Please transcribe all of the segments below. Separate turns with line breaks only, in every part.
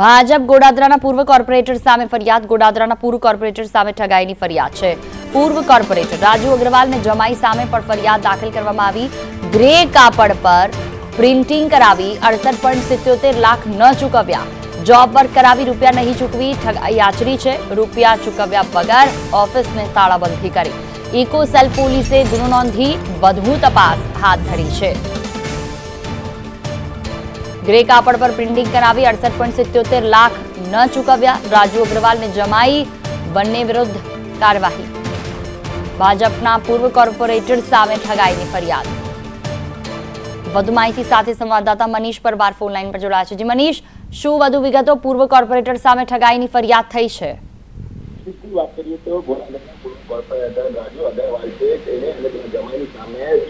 ભાજપ ગોડાદરાના પૂર્વ કોર્પોરેટર સામે ફરિયાદ. ગોડાદરાના પૂર્વ કોર્પોરેટર સામે ઠગાઈની ફરિયાદ છે. પૂર્વ કોર્પોરેટર રાજુ અગ્રવાલને જમાઈ સામે પણ ફરિયાદ દાખલ કરવામાં આવી. ગ્રે કાપડ પર પ્રિન્ટિંગ કરાવી અડસઠ પોઈન્ટ સિત્યોતેર લાખ ન ચૂકવ્યા. જોબ વર્ક કરાવી રૂપિયા નહીં ચૂકવી ઠગાઈ આચરી છે. રૂપિયા ચૂકવ્યા વગર ઓફિસને તાળાબંધી કરી. ઇકો સેલ પોલીસે ગુનો નોંધી વધુ તપાસ હાથ ધરી છે. ગ્રે કાપડ પર પ્રિન્ટિંગ કરાવી અડસઠ પોઈન્ટ સિત્યોતેર લાખ ન ચૂકવ્યા. રાજુ અગ્રવાલને જમાઈ બંને વિરુદ્ધ કાર્યવાહી. ભાજપના પૂર્વ કોર્પોરેટર સામે ઠગાઈની ફરિયાદ. વધુ માહિતી સાથે સંવાદદાતા મનીષ પરમાર ફોન લાઈન પર જોડાયા છે. જી મનીષ, શું વધુ વિગતો પૂર્વ કોર્પોરેટર સામે ઠગાઈની ફરિયાદ થઈ છે?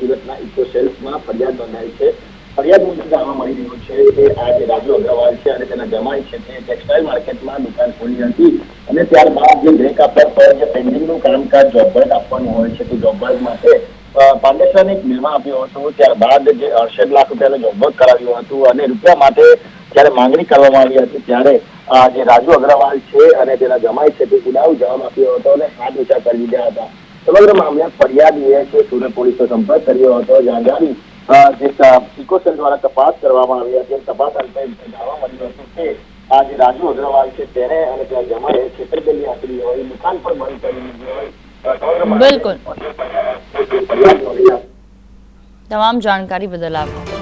સુરતના ઇકો સેલ્સમાં ફરિયાદ નોંધાઈ છે. ફરિયાદ મુજબ મળી રહ્યું છે કે આ રાજુ અગ્રવાલ છે અને તેના જમાઈ છે તે ટેક્સટાઇલ માર્કેટમાં દુકાન ખોલી હતી અને ત્યારબાદ જે બ્રેક આપવા પર જે પેન્ડિંગનું કામકાજ જોબર્ડ આપવાનું હોય છે તે જોબર્ડ માટે પાંડેસરાને એક નિર્મા આપ્યો હતો. ત્યારબાદ જે અડસઠ લાખ રૂપિયાનું જોબર્ડ કરાવ્યું હતું અને રૂપિયા માટે જ્યારે માંગણી કરવામાં આવી હતી ત્યારે જે રાજુ અગ્રવાલ છે અને તેના જમાઈ છે તે ઉડાવ જવાબ આપ્યો હતો અને હાથ ઊંચા કરી દીધા હતા. સમગ્ર મામલે ફરિયાદીએ છે સુરત પોલીસનો સંપર્ક કર્યો હતો. જ્યાં જે ઇકોસેલ દ્વારા તપાસ કરવામાં આવી હતી તપાસ અંતે જાણવા મળ્યું હતું કે આ જે રાજુ અગ્રવાલ છે તેને અને ત્યાં જમાએ છેતરપિંડી આપેલી હોય દુકાન પણ બંધ કરી દીધી હોય.
બિલકુલ. તમામ જાણકારી બદલ આભાર.